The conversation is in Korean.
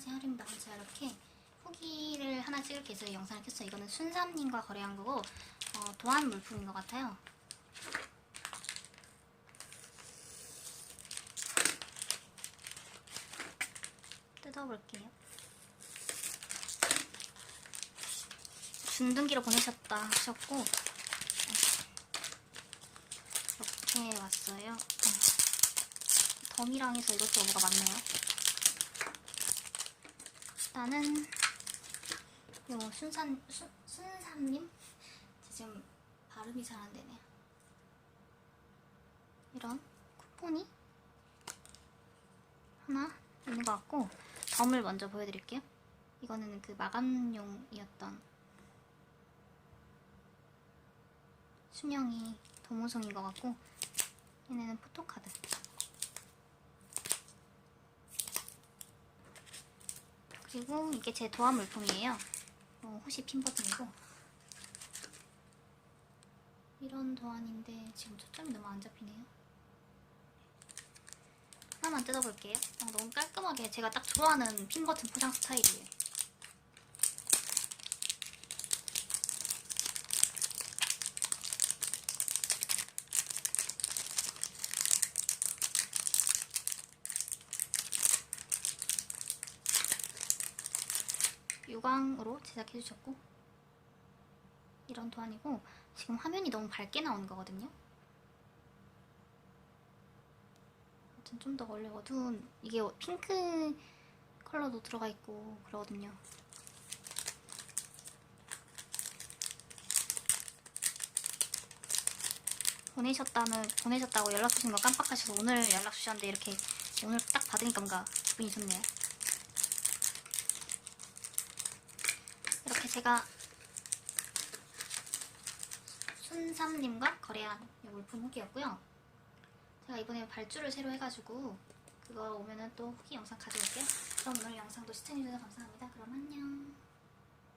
안녕하세요 하림입니다 제가 이렇게 후기를 하나 찍을게 해서 영상을 켰어요. 이거는 순삼님과 거래한 거고 어, 도안 물품인 것 같아요. 뜯어볼게요. 중등기로 보내셨다 하셨고 이렇게 왔어요. 어. 덤이랑 해서 이것저것 뭐가 많네요 일단은 요 순산 순, 순삼님 지금 발음이 잘 안 되네요. 이런 쿠폰이 하나 있는 것 같고 덤을 먼저 보여드릴게요. 이거는 그 마감용이었던 순영이 도무송인 것 같고 얘네는 포토카드. 그리고 이게 제 도안 물품이에요. 어, 호시 핀 버튼이고 이런 도안인데 지금 초점이 너무 안 잡히네요. 하나만 뜯어볼게요. 어, 너무 깔끔하게 제가 딱 좋아하는 핀 버튼 포장 스타일이에요. 유광으로 제작해 주셨고 이런 도안이고 지금 화면이 너무 밝게 나오는 거거든요. 아무튼 좀 더 원래 어두운 이게 핑크 컬러도 들어가 있고 그러거든요. 보내셨다는 보내셨다고 연락 주신 거 깜빡하셔서 오늘 연락 주셨는데 이렇게 오늘 딱 받으니까 뭔가 기분이 좋네요. 이렇게 제가 순삼님과 거래한 이 물품 후기였고요. 제가 이번에 발주를 새로 해가지고 그거 오면은 또 후기 영상 가져올게요. 그럼 오늘 영상도 시청해주셔서 감사합니다. 그럼 안녕.